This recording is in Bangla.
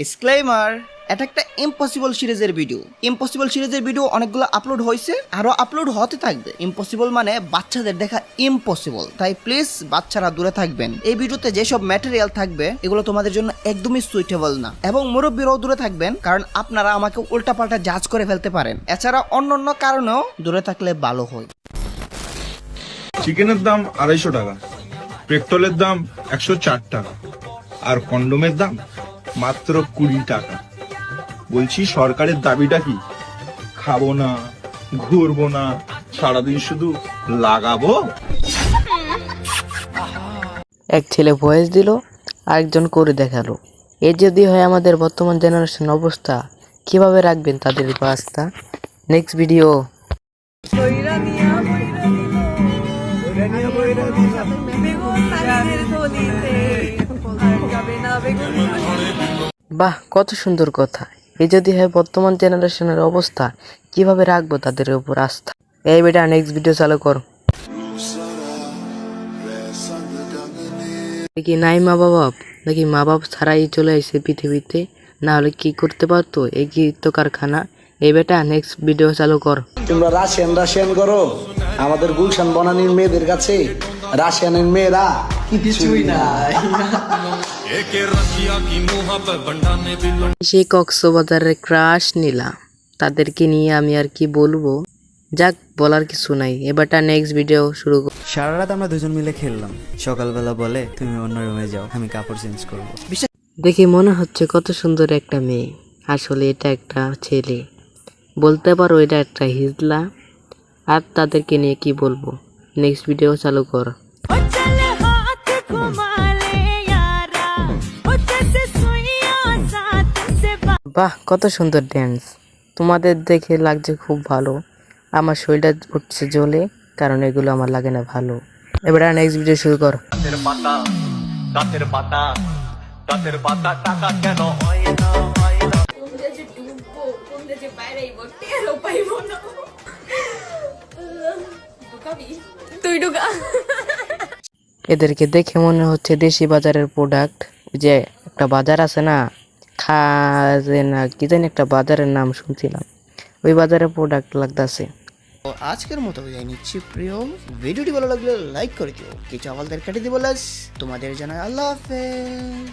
ডিসক্লেমার এটা একটা ইম্পসিবল সিরিজের ভিডিও ইম্পসিবল সিরিজের ভিডিও অনেকগুলো আপলোড হয়েছে, আরও আপলোড হতে থাকবে। ইম্পসিবল মানে বাচ্চাদের দেখা ইম্পসিবল তাই প্লিজ বাচ্চারা দূরে থাকবেন। এই ভিডিওতে যেসব ম্যাটেরিয়াল থাকবে, এগুলো তোমাদের জন্য একদমই সুইটেবল না। এবং মুরব্বীরাও দূরে থাকবেন, কারণ আপনারা আমাকে উল্টাপাল্টা জাজ করে ফেলতে পারেন। এছাড়া অন্য অন্য কারণেও দূরে থাকলে ভালো হয়। চিকেনের দাম আড়াইশো টাকা, পেট্রোলের দাম একশো চার টাকা, আর কন্ডোমের দাম মাত্র কুড়ি টাকা। বলছি সরকারের দাবিটা কি? খাব না ঘুরবো না সারাদিন শুধু লাগাবো? এক ছেলে ভয়েস দিল আরেকজন করে দেখাল। এ যদি হয় আমাদের বর্তমান জেনারেশন অবস্থা কীভাবে রাখবেন তাদের বাস্তা নেক্সট ভিডিও বাহ, কত সুন্দর কথা। এ যদি হয় বর্তমান জেনারেশনের অবস্থা, কীভাবে রাখব তাদের উপর আস্থা? এই বেটা নেক্সট ভিডিও চালু করো। কি নাই মা বাবা নাকি মা বাপ ছাড়াই চলে আসে পৃথিবীতে? না হলে কি করতে পারতো? এই গীত কারখানা? এই বেটা নেক্সট ভিডিও চালু কর। তোমরা রাশিয়ান রাশিয়ান করো। আমাদের গুলশান বনানির মেয়েদের কাছে রাশিয়ানের মেয়েরা কিছুই না। সেই কক্সবাজারের ক্রাশ নিলাম। তাদেরকে নিয়ে আমি আর কি বলব? যাক বলার কিছু নাই। এবারটা নেক্সট ভিডিও শুরু কর। সারা রাত আমরা দুজন মিলে খেললাম। সকালবেলা বলে তুমি অন্য রুমে যাও আমি কাপড় চেঞ্জ করব। দেখে মনে হচ্ছে কত সুন্দর একটা মেয়ে। আসলে এটা একটা ছেলে। বলতে পারো এটা একটা হিজলা। আর তাদেরকে নিয়ে কি বলব? নেক্সট ভিডিও চালু কর। বাহ কত সুন্দর ড্যান্স তোমাদের দেখে লাগছে খুব ভালো। আমার শরীরটা উঠছে জ্বলে কারণ এগুলো আমার লাগে না ভালো। এবার নেক্সট ভিডিও শুরু কর। তুই ঢুকা এদেরকে দেখে মনে হচ্ছে দেশি বাজারের প্রোডাক্ট যে একটা বাজার আছে না খাজে না কি জানি একটা বাজারের নাম শুনছিলাম। ওই বাজারে প্রোডাক্ট লাগতেছে। তো আজকের মতো বিদায় নিচ্ছি প্রিয়। ভিডিওটি ভালো লাগলে লাইক করে দিও। কিছু আমাদের কাটি দিবলাস তোমাদের জানাই আল্লাহ হাফেজ।